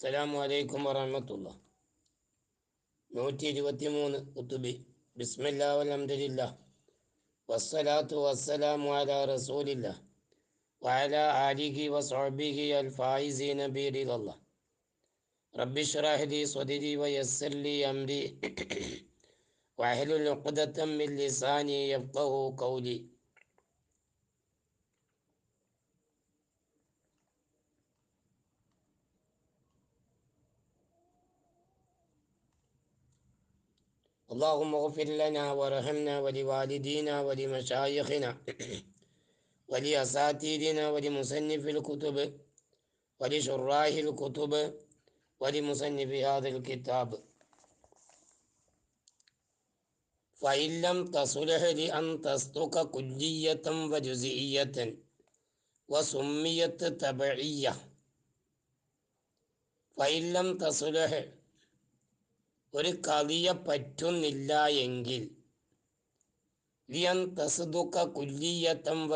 അസ്സലാമു അലൈക്കും വറഹമത്തുള്ള നൂറ്റി ഇരുപത്തി മൂന്ന് കുത്തുബി ബിസ്മില്ലാ വലഹദില്ല വസ്സലാത്തു വസ്സലാമു അലാ റസൂലില്ല വഅല ആലിഹി വസ്ഹബിഹി അൽ ഫായിസീന ബിറിദല്ല റബ്ബി ഷ്റഹ് ലി സ്വദരി വയസ്സിർ ലി അംരി വഹലുൽ ഉഖ്ദത്തം മിൻ ലിസാനി യഫ്ഖഹു ഖൗലി اللهم اغفر لنا وارحمنا ولوالدينا ولمشايخنا ولأساتذتنا ولمصنف الكتب ولشراح الكتب ولمصنف هذا الكتاب. فإن لم تصلح لأن تصدق كلية وجزئية وسميت تبعية. فإن لم تصلح ഒരു കളിയെ പറ്റുന്നില്ല എങ്കിൽ. കുല്ലിയത്തം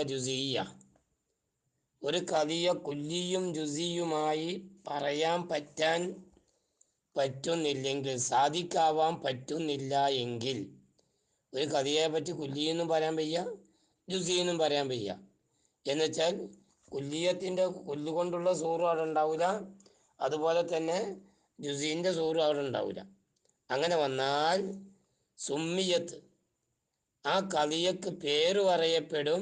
ഒരു കളിയെ കുല്ലിയും ജുസിയുമായി പറയാൻ പറ്റാൻ പറ്റുന്നില്ലെങ്കിൽ സാധിക്കാവാൻ പറ്റുന്നില്ല എങ്കിൽ. ഒരു കവിയെ പറ്റി കുല്ലിയെന്നും പറയാൻ വയ്യ ജുസിയെന്നും പറയാൻ വയ്യ. എന്നുവെച്ചാൽ കുല്ലിയത്തിന്റെ കൊല്ലുകൊണ്ടുള്ള സൂറും അവിടെ ഉണ്ടാവില്ല അതുപോലെ തന്നെ ജുസീന്റെ സൂറും അവിടെ ഉണ്ടാവില്ല അങ്ങനെ വന്നാൽ സുമ്മിയത്ത്. ആ കളിയക്ക് പേര് പറയപ്പെടും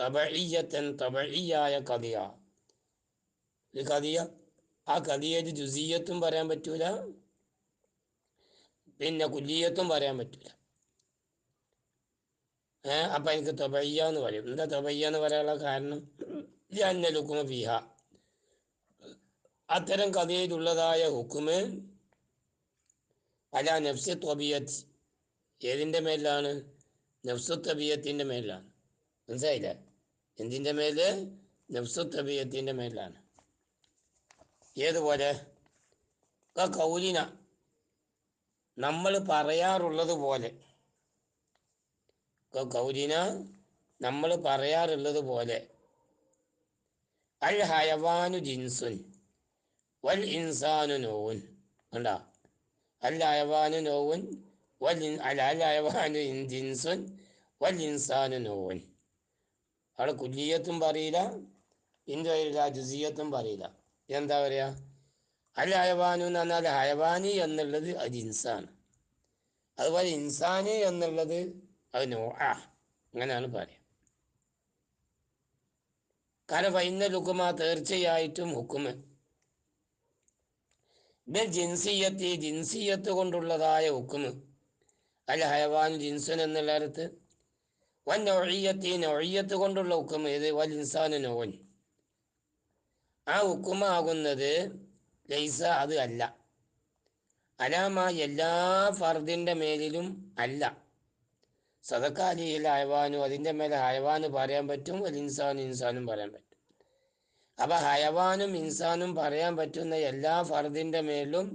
തബഴിയത്തൻ തബഴിയായ കലിയ. ഒരു കലിയ ആ കലിയത് ജുസീയത്തും പറയാൻ പറ്റൂല പിന്നെ കുല്ലിയത്തും പറയാൻ പറ്റൂല. ഏ അപ്പം എനിക്ക് തൊബയ്യ എന്ന് പറയും. എന്താ തൊബയ്യ എന്ന് പറയാനുള്ള കാരണം? ഞാൻ ലുക്കുമ ബിഹ അത്തരം കഥയിലുള്ളതായ ഹുക്കുമ് അല നഫ്സ് തൊബിയത്ത് ഏതിന്റെ മേലാണ്? നഫ്സു തബിയത്തിന്റെ മേലാണ്. മനസ്സിലായില്ല? എന്തിന്റെ മേൽ? നഫ്സു തബിയത്തിന്റെ മേലാണ്. ഏതുപോലെ? കൗലിന നമ്മൾ പറയാറുള്ളത് പോലെ. കൗലിന നമ്മൾ പറയാറുള്ളത് പോലെ. അൽ ഹയവാനു ജിൻസുൻ വൽ ഇൻസാനു നോവുൻ കണ്ടാ? അൽ അൽ ഹയവാനു ജിൻസുൻ വൽ ഇൻസാനു നോവുൻ. അവിടെ കുല്ലിയത്തും പറയില്ല ഇന്ദ്രയില്ല ജുസിയത്തും പറയില്ല. എന്താ പറയുക അൽ ഹയവാനു എന്ന് പറഞ്ഞാൽ ഹയവാനി എന്നുള്ളത് അത് ഇൻസാണ്. അതുപോലെ ഇൻസാന് എന്നുള്ളത് അത് നോ ആ അങ്ങനെയാണ് പറയുക കാരണം ഫൈന ലുക്കുമ തീർച്ചയായിട്ടും ഹുക്കുമ്. ബിൽ ജിൻസിയത്ത് ജിൻസിയത്ത് കൊണ്ടുള്ളതായ ഹുക്കുമ് അൽ ഹയവാൻ ജിൻസൻ എന്നുള്ള അടുത്ത് വൻ നൊഴിയത്തി നൊഴിയത്ത് കൊണ്ടുള്ള ഹുക്കും ഏത്? വൽ ഇൻസാൻ നോവൻ ആ ഹുക്കുമാകുന്നത് ലൈസ അത് അല്ല. അലാമ എല്ലാ ഫർദിന്റെ മേലിലും അല്ല. സദക്കാലിയിൽ ഹയവാനും അതിന്റെ മേലെ ഹയവാന് പറയാൻ പറ്റും വൽ ഇൻസാനും ഇൻസാനും പറയാൻ പറ്റും. അപ്പം ഹയവാനും ഇൻസാനും പറയാൻ പറ്റുന്ന എല്ലാ ഫർദിന്റെ മേലും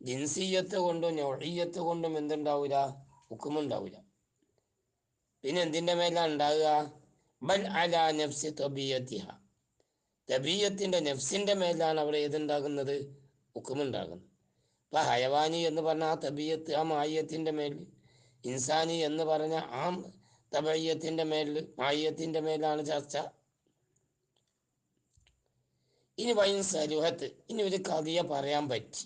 ജിൻസിയത്ത് കൊണ്ടും ഒഴിയത്ത് കൊണ്ടും എന്തുണ്ടാവില്ല ഹുക്കുമുണ്ടാവില്ല പിന്നെ എന്തിന്റെ മേലാണ് ഉണ്ടാകുക ബൽ അല നഫ്സി തബിയത്തിഹ. തബീയത്തിന്റെ നെഫ്സിന്റെ മേലാണ് അവിടെ ഏതുണ്ടാകുന്നത്? ഹുക്കുമുണ്ടാകുന്നത് അപ്പൊ ഹയവാനി എന്ന് പറഞ്ഞ ആ തബീയത്ത് ആ മായത്തിന്റെ മേൽ ഇൻസാനി എന്ന് പറഞ്ഞ ആ തബയ്യത്തിന്റെ മേൽ മായത്തിന്റെ മേലാണ് ചർച്ച. ഇനി വൈൻ സരുഹത്ത് ഇനി ഒരു കഥയെ പറയാൻ പറ്റി.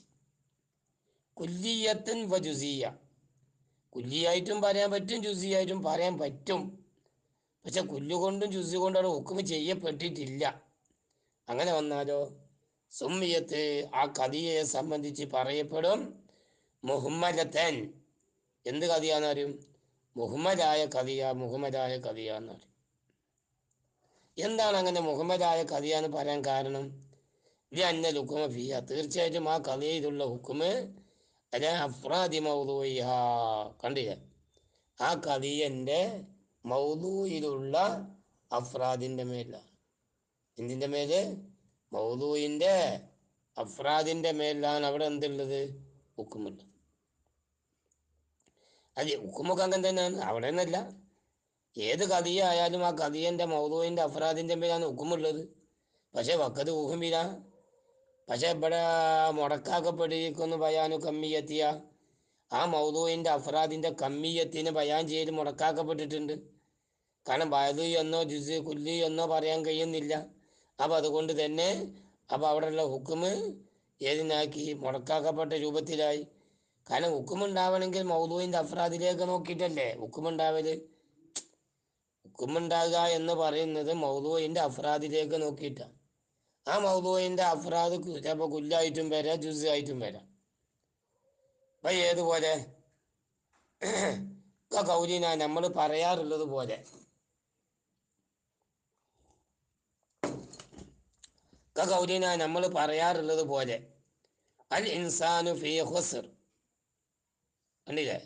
കുല്ലിയത്തൻ വ ജുസിയ. കുല്ലിയായിട്ടും പറയാൻ പറ്റും ജുസിയായിട്ടും പറയാൻ പറ്റും. പക്ഷെ കുല്ലുകൊണ്ടും ജുസി കൊണ്ടും അവിടെ ഹുക്കുമ് ചെയ്യപ്പെട്ടിട്ടില്ല. അങ്ങനെ വന്നാലോ? സുമ്മിയത്ത് ആ കഥയെ സംബന്ധിച്ച് പറയപ്പെടും മുഹമ്മലത്തൻ എന്ത് കഥയാന്ന് അറിയും? മുഹമ്മദായ കഥയ മുഹമ്മദായ കഥയ എന്ന് പറയും എന്താണ് അങ്ങനെ മുഹമ്മദായ കഥയാന്ന് പറയാൻ കാരണം? ഇത് അന്ന ലുക്കുമ ഫിയ തീർച്ചയായിട്ടും ആ കഥയിലുള്ള ഹുക്കുമ് അല്ല അഫ്രാദി മൗദൂയ കണ്ടില്ലേ? ആ കഥയന്റെ മൗദൂയിലുള്ള അഫ്രാദിന്റെ മേലാണ് എന്തിന്റെ മേൽ? മൗദൂയിന്റെ അഫ്രാദിന്റെ മേലാണ് അവിടെ എന്തുള്ളത്? ഹുക്കുമുള്ളത്. അതെ ഹുക്കുമൊക്കെ അങ്ങനെ തന്നെയാണ്. അവിടെ നിന്നല്ല ഏത് കഥയായാലും ആ കഥയന്റെ മൗതുവിന്റെ അഫ്രാദിന്റെ മേലാണ് ഹുക്കുമുള്ളത് പക്ഷേ വക്കത് ഊഹുമില്ല. പക്ഷെ ഇവിടെ മുടക്കാക്കപ്പെട്ടിരിക്കുന്നു ബയാനു കമ്മിയെത്തിയ. ആ മൗതുവിന്റെ അഫ്രാദിന്റെ കമ്മിയത്തിന് ബയാൻ ചെയ്ത് മുടക്കാക്കപ്പെട്ടിട്ടുണ്ട്. കാരണം ബയലു എന്നോ ജുസ് കുല്ലി എന്നോ പറയാൻ കഴിയുന്നില്ല. അപ്പം അതുകൊണ്ട് തന്നെ അപ്പോൾ അവിടെയുള്ള ഹുക്കുമ് ഏതിനാക്കി മുടക്കാക്കപ്പെട്ട രൂപത്തിലായി. കാരണം ഹുക്കുമുണ്ടാവണമെങ്കിൽ മൗദൂവിന്റെ അഫ്രാദിലേക്ക് നോക്കിയിട്ടല്ലേ? ഹുക്കുമുണ്ടാവൽ ഹുക്കുമുണ്ടാകുക എന്ന് പറയുന്നത് മൗദൂവിന്റെ അഫ്രാദിലേക്ക് നോക്കിയിട്ടാണ് ആ മൗദൂവിന്റെ അഫ്രാദ് ചിലപ്പോൾ കുല്ലായിട്ടും വരാം ജുസ് ആയിട്ടും വരാം. അപ്പം ഏതുപോലെ? കൗലിന നമ്മൾ പറയാറുള്ളത് പോലെ. കൗലിന നമ്മൾ പറയാറുള്ളത് പോലെ. അൽ ഇൻസാനു ഫി ഹുസർ കണ്ടില്ലേ?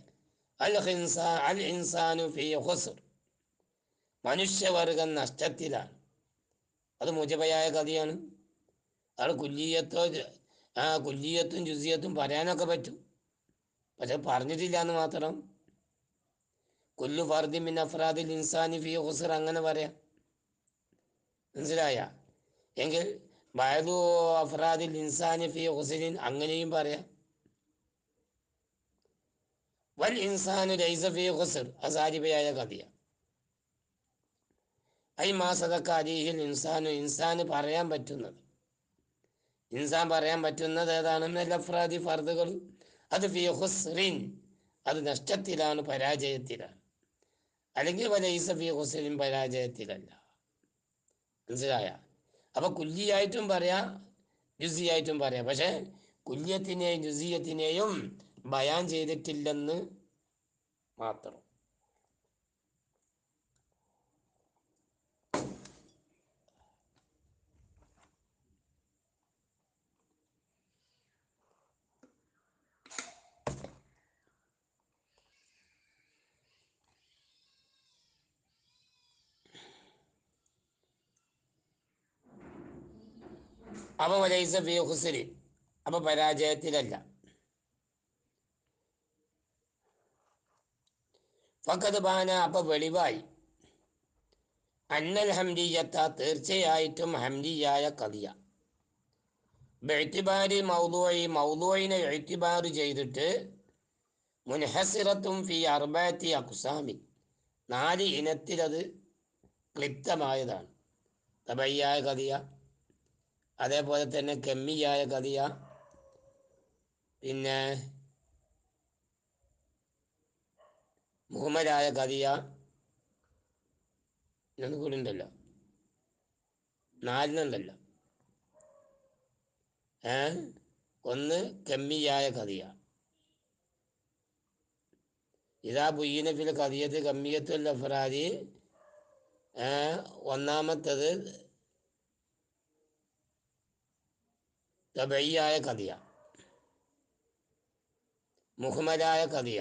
അൽ ഹിൻസാ അൽ ഇൻസാനു ഫി ഹുസർ മനുഷ്യവർഗം നഷ്ടത്തിലാണ് അത് മുജബയായ കഥയാണ്. അത് കുല്ലിയത്തോ ആ കുല്ലിയത്തും ജുസിയത്തും പറയാനൊക്കെ പറ്റും. പക്ഷെ പറഞ്ഞിട്ടില്ല എന്ന് മാത്രം. കൊല്ലു ഫർദി മിൻ അഫ്രാദിൽ ഇൻസാനി ഫി ഹുസർ അങ്ങനെ പറയാം. മനസ്സിലായ? എങ്കിൽ ബയദു അഫ്രാദിൽ ഇൻസാനി ഫി ഹുസരിൻ അങ്ങനെയും പറയാം. വൽ ഇൻസാനു ലൈസ ഫി ഹുസർ അസാരിബയായ കഥയാണ്. ഐ മാസതക്ക ഇൻസാനു ഇൻസാന് പറയാൻ പറ്റുന്നത്. ഇൻസാൻ പറയാൻ പറ്റുന്നത് ഏതാണ്? ലഫ്രാദി ഫർദുകൾ. അത് ഫി അത് നഷ്ടത്തിലാണ് പരാജയത്തിലാണ്. അല്ലെങ്കിൽ വലൈസ ഫി ഹുസ്റിൻ പരാജയത്തിലല്ല. മനസ്സിലായ? അപ്പൊ കുല്ലിയായിട്ടും പറയാം ജുസിയായിട്ടും പറയാം. പക്ഷെ കുല്യത്തിനെയും ജുസിയത്തിനെയും ബയാൻ ചെയ്തിട്ടില്ലെന്ന് മാത്രം. അപ്പൊ വലൈസ ഹുസ്രി അപ്പൊ പരാജയത്തിലല്ല. ഫക്കത് ബാന അപ്പൊ വെളിവായി. അന്നൽ ഹംദിയത്ത തീർച്ചയായിട്ടും ഹംദിയായ കവിയ എഴുത്തിബാരി മൗലൂയി മൗലൂയിനെ എഴുത്തിബാറ് ചെയ്തിട്ട് മുൻഹസിറത്തും ഫി അർബാത്തി അക്സാമി നാല് ഇനത്തിലത് ക്ലിപ്തമായതാണ്. തബയ്യായ കതിയ അതേപോലെ തന്നെ കെമ്മിയായ കതിയ പിന്നെ മുഹമ്മദായ കതിയ ഇതൊന്നും കൂടി ഉണ്ടല്ലോ. നാലിനുണ്ടല്ലോ ഏ? ഒന്ന് കമ്മിയായ കതിയ ഇതാ ബുയ്യനഫിൽ കതിയത്ത് കമ്മിയത്തുൽ അഫ്രാദി. ഒന്നാമത്തത് തബയ്യായ കതിയ മുഹമ്മദായ കതിയ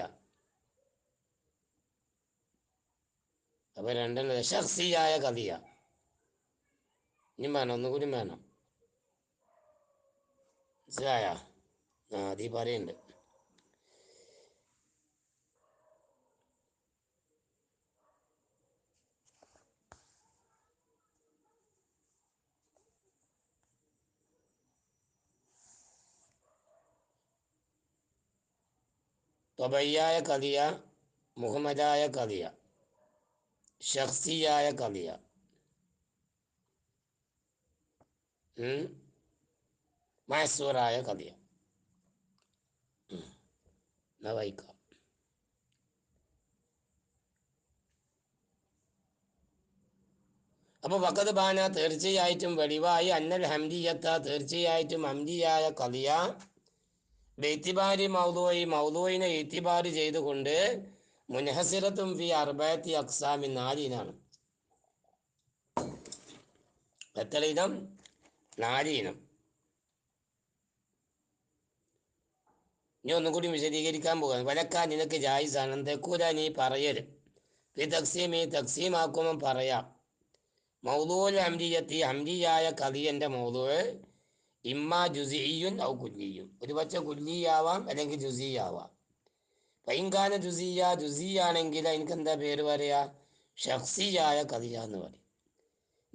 അപ്പൊ രണ്ടെണ്ണത് ഷഖ്സിയായ കതിയ ഇനി വേണം ഒന്നുകൂടി വേണം. മനസ്സിലായ? ആ അതീ പറയുന്നുണ്ട്. തൊബയ്യായ കതിയ മുഹമ്മദായ കതിയ ഷഖ്സിയായ കതിയ മഹസൂറായ കതിയ എന്നാ വായിക്കാം. അപ്പൊ വക്കത് ബാന തീർച്ചയായിട്ടും വെളിവായി അന്നൽ ഹംദിയത്ത തീർച്ചയായിട്ടും ഹംദിയായ കലിയ ബെയ്ത്തിബാരി മൗദൂയി മൗദൂയിനെ ഇത്തിബാരി ചെയ്തുകൊണ്ട് മുൻഹസിറത്തും ഫി അർബാത്തി അക്സാമി നാലിനാണ്. എത്ര ഇനം? നാല് ഇനം. ഇനി ഒന്നും കൂടി വിശദീകരിക്കാൻ പോകാം. വലക്കാൻ നിനക്ക് ജായിസാണ്. തെക്കൂല നീ പറയൽ ഈ തക്സീം ഈ തക്സീമാക്കുമ്പോൾ പറയാം. മൗദൂൽ അംരിയത്തി അംരിയായ കലിയന്റെ മൗദൂൾ ഇമ്മ ജുസിയുൻ ഔ കുല്ലിയും. ഒരു പക്ഷെ കുല്ലിയാവാം അല്ലെങ്കിൽ ജുസിയാവാം. പൈങ്കാന ജുസിയ ജുസിയാണെങ്കിൽ എനിക്ക് എന്താ പേര് പറയാ? ഷഖ്സിയായ കതിയ എന്ന് പറയും.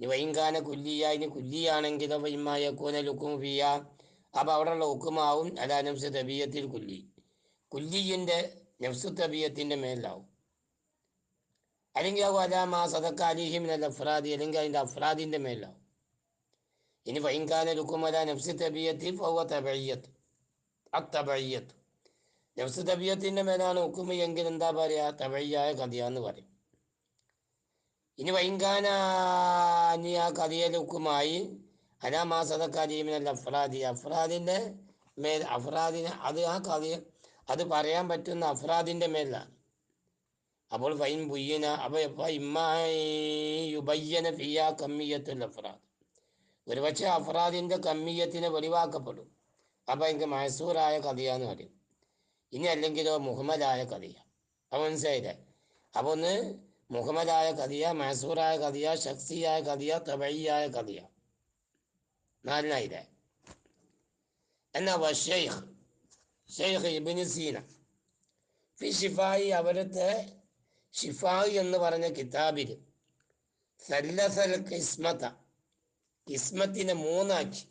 ഇനി വൈങ്കാന കുല്ലിയ ഇനി കുല്ലിയാണെങ്കിലോ ഇമ്മ യക്കൂന ലുക്കും ഫിയ. അപ്പോൾ അവിടെയുള്ള ഉക്കുമാവും അതാ നംസ് തബീയത്തിൽ കുല്ലി. കുല്ലിയിന്റെ നഫ്സു തബീയത്തിന്റെ മേലാവും. അല്ലെങ്കിൽ ആവും അലാ മാ സദക്ക അലിഹിമിനൽ അഫ്രാദി അല്ലെങ്കിൽ അതിന്റെ അഫ്രാദിന്റെ മേലാവും. ഇനി ഫൈൻകാന ലുക്കുമല നഫ്സി തബിയത്തി ഫൗവ തബയ്യത്ത് അത്തബയ്യത്ത് നഫ്സ് തബിയത്തിന്റെ മേലാണ് ഹുക്കുമ എങ്കിൽ എന്താ പറയുക തബയ്യായ കഥയാന്ന് പറയും ഇനി വൈങ്കാന അനി ആ കഥയിലെ ഹുക്കുമായി അലാ മാ കരീമിനല്ല അഫ്രാദി അഫ്രാദിന്റെ മേൽ അഫ്രാദിന് അത് ആ കഥ അത് പറയാൻ പറ്റുന്ന അഫ്രാദിന്റെ മേലാണ്. അപ്പോൾ ഫൈൻ ബുയ്യന അപ്പോൾ ഇമ്മുബയ്യന ഫിയ കമ്മിയത്തുൽ അഫ്രാദ്. ഒരുപക്ഷെ അഫ്രാദിന്റെ കമ്മിയത്തിന് വെളിവാക്കപ്പെടും. അപ്പൊ എനിക്ക് മൈസൂറായ കഥയാന്ന് പറയും. ഇനി അല്ലെങ്കിലോ മുഹമ്മദായ കഥയ. അപ്പൊ മനസ്സിലായില്ലേ? അപ്പോൾ ഒന്ന് മുഹമ്മദായ കഥയ മൈസൂറായ കഥയ ഷക്സിയായ കഥയ തബയ്യായ കഥയ. നാലിനായില്ലേ? എന്നാ ഷെയ്ഖ് ഷെയ്ഖ് ഇബിന് സീന. ഫി ഷിഫായി അവിടുത്തെ ഷിഫായി എന്ന് പറഞ്ഞ കിതാബിൽ സല്ലസൽ കിസ്മത കിസ്മത്തിനെ മൂന്നാക്കി.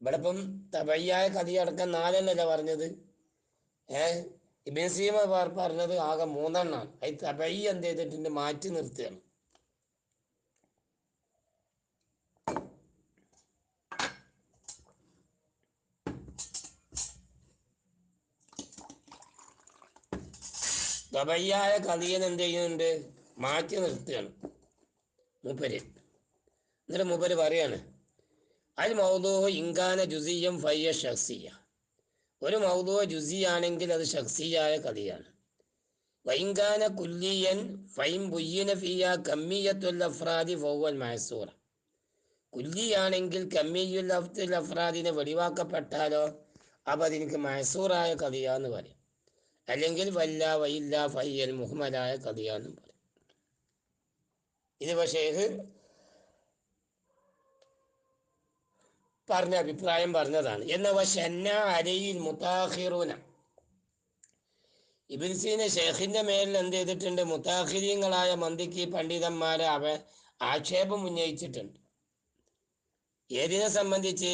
ഇവിടെ ഇപ്പം തബയ്യായ കഥയടക്കം നാലെണ്ണല്ല പറഞ്ഞത്? ഏഹ് ഇബിൻ സീമ പർ- പറഞ്ഞത് ആകെ മൂന്നെണ്ണാണ്. അത് തബയ്യ എന്ത് ചെയ്തിട്ടുണ്ട് മാറ്റി നിർത്തുകയാണ്. തബയ്യായ കഥയെ എന്ത് ചെയ്യുന്നുണ്ട്? മാറ്റി നിർത്തുകയാണ്. മൂപ്പര്. എന്നിട്ട് മൂപ്പര് പറയാണ് അൽ മൗദൂ ഇങ്കാന ജുസിയം ഫയ്യ ഷഖ്സിയ ഒരു മൗദൂ ജുസിയാണെങ്കിൽ അത് ഷഖ്സിയായ കഥയാണ്. വൈങ്കാന കുല്ലിയൻ ഫൈം ബുയ്യന ഫിയ കമ്മിയത്തുൽ അഫ്രാദി ഫൗവൽ മഹസൂറ കുല്ലിയാണെങ്കിൽ കമ്മിയുൽ അഫ്തുൽ അഫ്രാദിനെ വെളിവാക്കപ്പെട്ടാലോ അപ്പം അതെനിക്ക് മഹസൂറായ കഥയാന്ന് പറയും. അല്ലെങ്കിൽ വല്ല വൈല്ല ഫയ്യൽ മുഹമ്മദായ കഥയാന്നും പറയും. ഇത് പക്ഷേ പറഞ്ഞ അഭിപ്രായം പറഞ്ഞതാണ്. എന്നവ ഷന്ന അരയിൽ മുത്താഹിറൂന ഷെയ്ഖിന്റെ മേലിൽ എന്ത് ചെയ്തിട്ടുണ്ട്? മുത്താഹിരീങ്ങളായ മന്ദിക്ക് പണ്ഡിതന്മാരെ അവ ആക്ഷേപം ഉന്നയിച്ചിട്ടുണ്ട്. ഏതിനെ സംബന്ധിച്ച്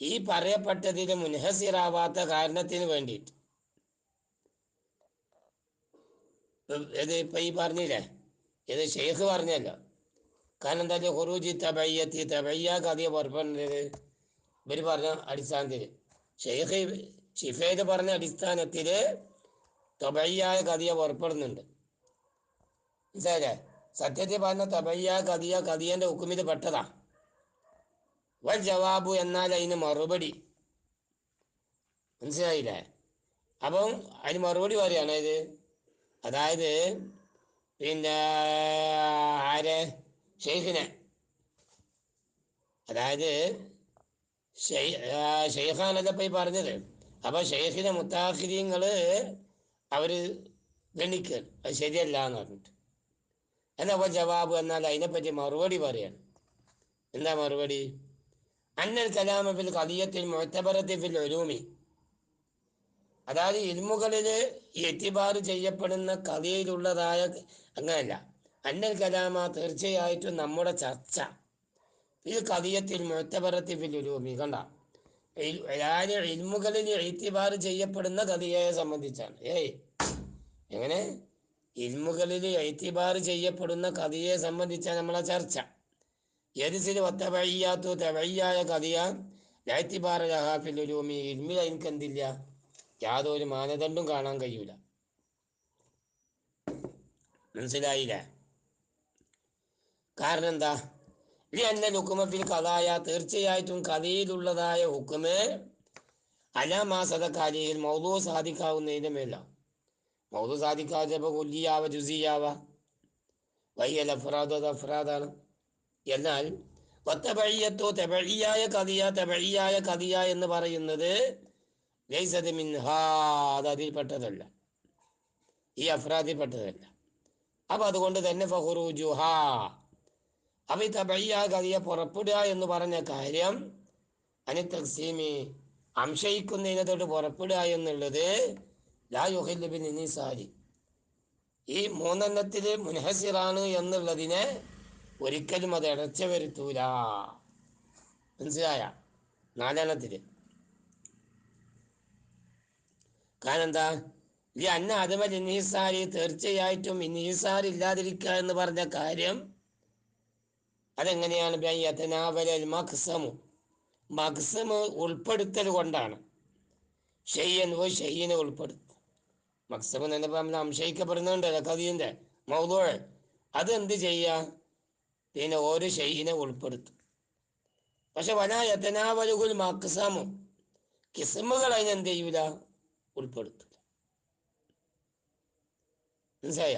ഈ പറയപ്പെട്ടതിന് മുൻഹസിറാവാത്ത കാരണത്തിന് വേണ്ടിയിട്ട്. ഇത് ഇപ്പൊ ഈ പറഞ്ഞില്ലേ? ഇത് ഷെയ്ഖ് പറഞ്ഞല്ലോ. കാരണം എന്താ വെച്ചാൽ ഹുറൂജി തബയ്യത്തി തബയ്യാക്ക് അധികം പുറപ്പെടുന്നത് ഇവർ പറഞ്ഞ അടിസ്ഥാനത്തിൽ ഷെയ്ഖ് ഷിഫേദ് പറഞ്ഞ അടിസ്ഥാനത്തിൽ തബയ്യായ കഥയെ പുറപ്പെടുന്നുണ്ട്. മനസ്സിലായില്ലേ? സത്യത്തിൽ പറഞ്ഞ തബയ്യ കഥിയ കഥിയന്റെ ഹുക്കുമിത് പെട്ടതാ. വൽ ജവാബു എന്നാൽ അതിന് മറുപടി. മനസ്സിലായില്ലേ? അപ്പം അതിന് മറുപടി പറയാണ് ഇത്. അതായത് പിന്നെ ആരെ? ഷെയ്ഖിനെ അതായത് ഷെയ്ഖാനല്ല പോയി പറഞ്ഞത്. അപ്പോൾ ഷെയ്ഖിനെ മുത്താഖിരിങ്ങൾ അവർ ഗണിക്കുക അത് ശരിയല്ല എന്ന് പറഞ്ഞിട്ട്. എന്നാ ജവാബ് എന്നാൽ അതിനെപ്പറ്റി മറുപടി പറയാണ്. എന്താ മറുപടി? അന്നൽ കലാമ ഫിൽ കലിയത്തിൽ മുഴത്തബറത്തി ഫിൽ അതായത് ഇൽമുകളിൽ എത്തിബാർ ചെയ്യപ്പെടുന്ന കഥയിലുള്ളതായ അങ്ങനല്ല അന്നൽ കലാമ തീർച്ചയായിട്ടും നമ്മുടെ ചർച്ച. ഈ കവിയത്തിൽ മൊത്തപരത്തിൽ ഒരൂമി കണ്ട അതായത് ഇൽമുകളിൽ എഴുത്തിബാർ ചെയ്യപ്പെടുന്ന കവിയെ സംബന്ധിച്ചാണ്. ഏയ് എങ്ങനെ? ഇൽമുകളിൽ എഴുത്തിബാർ ചെയ്യപ്പെടുന്ന കവിയെ സംബന്ധിച്ചാണ് നമ്മളെ ചർച്ച. യരിസിൽ ഒത്തവയ്യാത്തു തവയ്യായ കവിയ. ലൈത്തിബാറ ലഹാഫിൽ ഉലൂമി ഇൽമിൽ എനിക്ക് എന്തില്ല? യാതൊരു മാനദണ്ഡം കാണാൻ കഴിയൂല. മനസ്സിലായില്ല? കാരണം എന്താ ഈ അന്ന ഹുക്കുമഫിൽ കഥായ തീർച്ചയായിട്ടും കഥയിലുള്ളതായ ഹുക്കുമ് അലാമാസതക്കാലിയിൽ മൗതു സാധിക്കാവുന്നതിന്റെ മേല മൗതു സാധിക്കാതെ കൊല്ലിയാവ ജുസിയാവ. വയ്യൽ അഫ്രാദ് അഫ്രാദാണ്. എന്നാൽ ഒത്തപഴിയത്തോ തെപഴിയായ കഥിയ തെപഴിയായ കഥിയ എന്ന് പറയുന്നത് ലൈസത് മിൻഹാ അത് അതിൽപ്പെട്ടതല്ല ഈ അഫ്രാദിൽപ്പെട്ടതല്ല അപ്പം അതുകൊണ്ട് തന്നെ ഫഹുറു ഹാ തബഴിയായ പുറപ്പെടുക എന്ന് പറഞ്ഞ കാര്യം അനി തക്സീമി തൊട്ട് പുറപ്പെടുക എന്നുള്ളത് ലാ യുഹിൽ നിസാരി. ഈ മൂന്നെണ്ണത്തിൽ മുൻഹസിറാണ് എന്നുള്ളതിനെ ഒരിക്കലും അത് ഇടച്ച വരുത്തൂല. മനസ്സിലായ? നാലെണ്ണത്തിൽ കാരണം എന്താ ഈ അന്ന അതുമൽ ഇന്നീസാരി തീർച്ചയായിട്ടും ഇല്ലാതിരിക്കുക എന്ന് പറഞ്ഞ കാര്യം അതെങ്ങനെയാണ് ബയ്യത്തനാവലൽ മഖ്സമു. മഖ്സമ് ഉൾപ്പെടുത്തൽ കൊണ്ടാണ്. ഷെയ്യൻ ഓ ഷെയ്യനെ ഉൾപ്പെടുത്തും. മക്സബ് എന്നപ്പോൾ നമ്മൾ സംശയിക്കപ്പെടുന്നുണ്ടല്ലോ കഥീന്റെ മൗതോഴ് അതെന്ത് ചെയ്യുക പിന്നെ ഓരോ ഷെയ്യിനെ ഉൾപ്പെടുത്തും. പക്ഷെ വന യത്തനാവലുകുൽ മക്സമു കിസ്മുകൾ അതിനെന്ത് ചെയ്യൂല? ഉൾപ്പെടുത്തില്ല മനസ്സിലായ?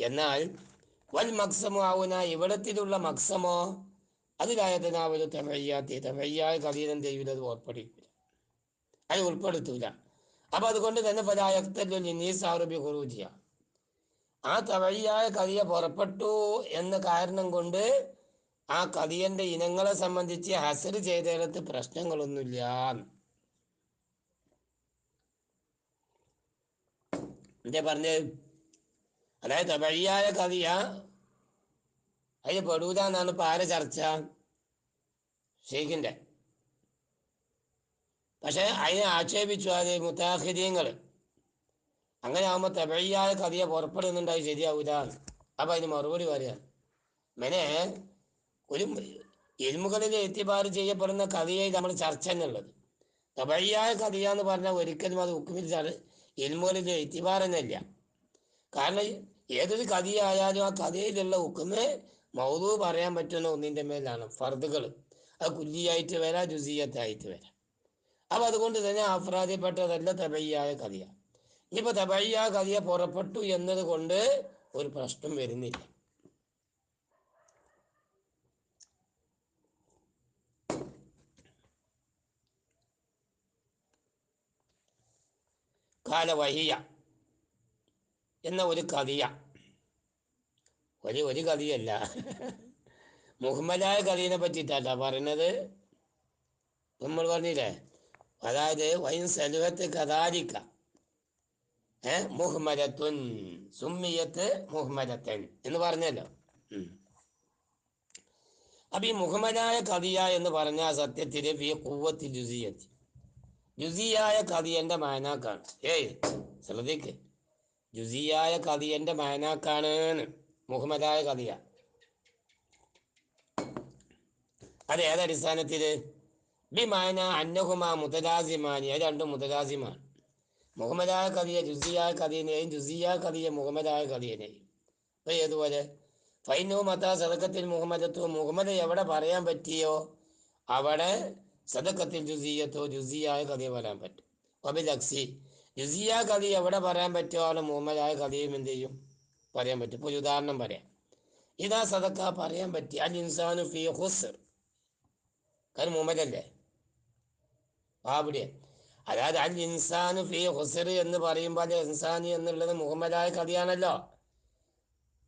എന്നാൽ വൽ മക്സമോ ആവുന്ന ഇവിടത്തിലുള്ള മക്സമോ? അതിലായതനാവൽ തമയ്യാത്തി തമയ്യായ കലീനം ചെയ്യുന്നത് ചെയ്യൂല? അത് ഉൾപ്പെടുത്തൂല. അപ്പൊ അതുകൊണ്ട് തന്നെ പലായക്തല്ലുനീസാറുബി ഹുറൂജിയ ആ തവഴിയായ കഥിയ പുറപ്പെട്ടു എന്ന കാരണം കൊണ്ട് ആ കഥിയന്റെ ഇനങ്ങളെ സംബന്ധിച്ച് ഹസർ ചെയ്തിടത്ത് പ്രശ്നങ്ങളൊന്നുമില്ല. എന്താ പറഞ്ഞത് അതായത് വഴിയായ കവിയ. അതിൽ പെടൂല പാല ചർച്ച? ഷെയ്ഖിന്റെ. പക്ഷെ അതിനെ ആക്ഷേപിച്ചു അത് മുത്താഹിദീങ്ങൾ അങ്ങനെ ആകുമ്പോൾ കവിയെ പുറപ്പെടുന്നുണ്ട് പുറപ്പെടുന്നുണ്ടായി ശരിയാവൂല. അപ്പൊ അതിന് മറുപടി പറയാ. മെനെ ഒരു എൽമുകളിൽ എത്തിപ്പാർ ചെയ്യപ്പെടുന്ന കവിയെ നമ്മൾ ചർച്ച എന്നുള്ളത്. തവഴിയായ എന്ന് പറഞ്ഞാൽ ഒരിക്കലും അത് ഉക്കുമിൽ എൽമുകളിൽ എത്തിപ്പാർ എന്നല്ല കാരണം ഏതൊരു കഥയായാലും ആ കഥയിലുള്ള ഉക്കുമ് മൗതു പറയാൻ പറ്റുന്ന ഒന്നിന്റെ മേലാണ് ഫർദുകൾ. അത് കുല്ലിയായിട്ട് വരാം ജുസിയത്തായിട്ട് വരാം. അപ്പം അതുകൊണ്ട് തന്നെ അഫ്രാദിൽപ്പെട്ടതല്ല തബയ്യായ കഥയ. ഇനിയിപ്പോൾ തബയ്യായ കഥയെ പുറപ്പെട്ടു എന്നത് കൊണ്ട് ഒരു പ്രശ്നം വരുന്നില്ല. കാലവഹിയ. എന്ന ഒരു കവിയ. ഒരു ഒരു കവിയല്ല. മുഹമ്മദായ കവിയെ പറ്റിയിട്ടല്ല പറയുന്നത് നമ്മൾ പറഞ്ഞില്ലേ? അതായത് വൈൻ സലുഹത്ത് കഥാരിക്ക ഏ? മുഹമ്മദത്തുൻ. സുമ്മിയത്ത് മുഹമ്മദത്തൻ എന്ന് പറഞ്ഞല്ലോ. അപ്പൊ ഈ മുഹമ്മദായ കവിയ എന്ന് പറഞ്ഞ സത്യത്തിൽ ഫി കൂവത്തി ജുസിയത്തി. ജുസിയായ കവിയന്റെ മാനാക്കാണ്. ഏയ് ശ്രദ്ധിക്ക്. ജുസിയായ കഥിയന്റെ മാനാക്കാണ് മുഹമ്മദായ കതിയ. അത് ഏതടിസ്ഥാനത്തിൽ ബി മായന അന്നഹുമാ മുതലാസിമാനി. അത് രണ്ടും മുതലാസിമാണ്. മുഹമ്മദായ കഥയെ ജുസിയായ കഥീനെയും ജുസിയായ കഥയെ മുഹമ്മദായ കഥീനെയും അപ്പൊ ഏതുപോലെ? ഫൈനു മത സദക്കത്തിൽ മുഹമ്മദത്തു. മുഹമ്മദ് എവിടെ പറയാൻ പറ്റിയോ? അവിടെ സദക്കത്തിൽ ജുസിയത്തോ ജുസിയായ കഥയെ പറയാൻ പറ്റും. ഒബിലക്സി ജുസിയ കഥ എവിടെ പറയാൻ പറ്റുമോ മുഹമ്മദായ കഥയും എന്ത് ചെയ്യും? പറയാൻ പറ്റും. ഇപ്പോൾ ഒരു ഉദാഹരണം പറയാം. ഇതാ സദക്ക പറയാൻ പറ്റി. അൽ ഇൻസാനു ഫി ഹുസർ കാരണം മുഹമ്മദല്ലേ? ബാബുടിയൻ അതായത് അൽ ഇൻസാനു ഫി ഹുസർ എന്ന് പറയുമ്പോൾ അൽ ഇൻസാനി എന്നുള്ളത് മുഹമ്മദായ കഥയാണല്ലോ.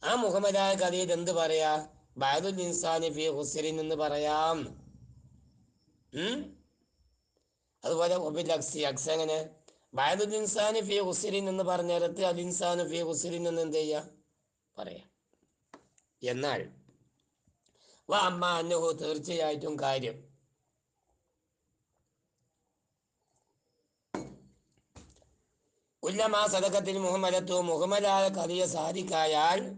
ആ മുഹമ്മദായ കഥയിൽ എന്ത് പറയാ? ബാദുൽ ഇൻസാനി ഫി ഹുസറിൻ എന്ന് പറയാം? അതുപോലെ ഒബിൽ അക്സി. അക്സ് എങ്ങനെ? ബൈദുൽ ഇൻസാനി ഫി ഹുസിലിൻ എന്ന് പറഞ്ഞിടത്ത് അൽ ഇൻസാനു ഫി ഹുസിലിൻ എന്ന് എന്ത് ചെയ്യാ? പറയാം. എന്നാൽ വ അമ്മ അന്നഹു തീർച്ചയായിട്ടും കാര്യം. ഉല്ലമാ സദക്കത്തിൽ മുഹമ്മലത്തോ മുഹമ്മദായ കഥയെ സാധിക്കായാൽ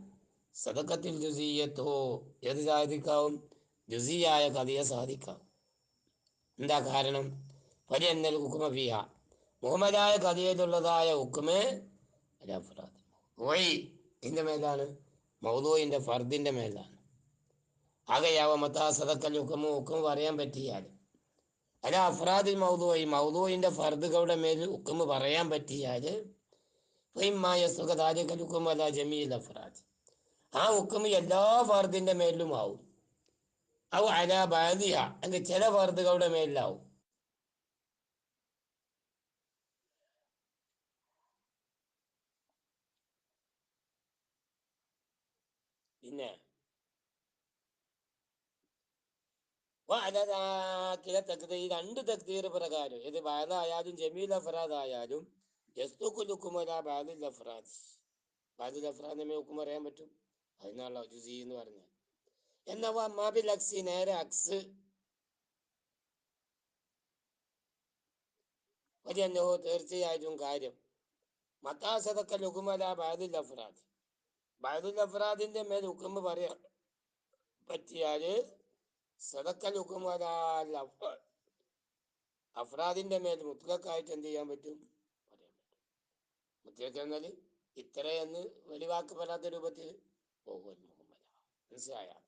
സദക്കത്തിൽ ജുസീയത്തോ. ഏത് സാധിക്കാവും? ജുസിയായ കഥയെ സാധിക്കാം. എന്താ കാരണം? പരി എന്നൽ ഹുക്കുമ ഫിഹ. മുഹമ്മദായ കഥയിലുള്ളതായ ഹുക്കുമ് ഇതിന്റെ മേലാണ് മൗദൂയിന്റെ ഫർദിന്റെ മേലാണ്. ആകെയാവ മത്താ സദക്കൽ ഹുക്കുമു ഹുക്കും പറയാൻ പറ്റിയാൽ അല്ല അഫ്രാദിൽ മൗദൂയി മൗദൂയിന്റെ ഫർദുകളുടെ മേൽ ഹുക്കുമ് പറയാൻ പറ്റിയാൽ ഫൈമായ ഹുക്കും അല്ല ജമീൽ അഫ്രാദ്. ആ ഹുക്കും എല്ലാ ഫർദിന്റെ മേലിലും ആവും അല ബാദിയ അല്ലെങ്കിൽ ചില ഫർദുകളുടെ മേലിലാവും പിന്നെ രണ്ട് തക്തീർ പ്രകാരം. ഇത് ബാലായാലും ജമീൽ അഫ്രാദ്. ഹുക്കും പറയാൻ പറ്റും. എന്ന് പറഞ്ഞാൽ നേരെ അക്സ്. തീർച്ചയായിട്ടും കാര്യം. അഫ്രാദ്. അഫ്രാദിന്റെ മേൽ ഹുക്കുമ്പ് പറ്റിയാൽ സദക്കൽ അഫ്രാദിന്റെ മേൽ മുത്തലക്കായിട്ട് എന്ത് ചെയ്യാൻ പറ്റും? പറയാൻ പറ്റും. മുത്തുകക്ക് എന്നാൽ ഇത്രയെന്ന് വെളിവാക്കപ്പെടാത്ത രൂപത്തിൽ പോകുമെന്ന് മനസ്സിലായ?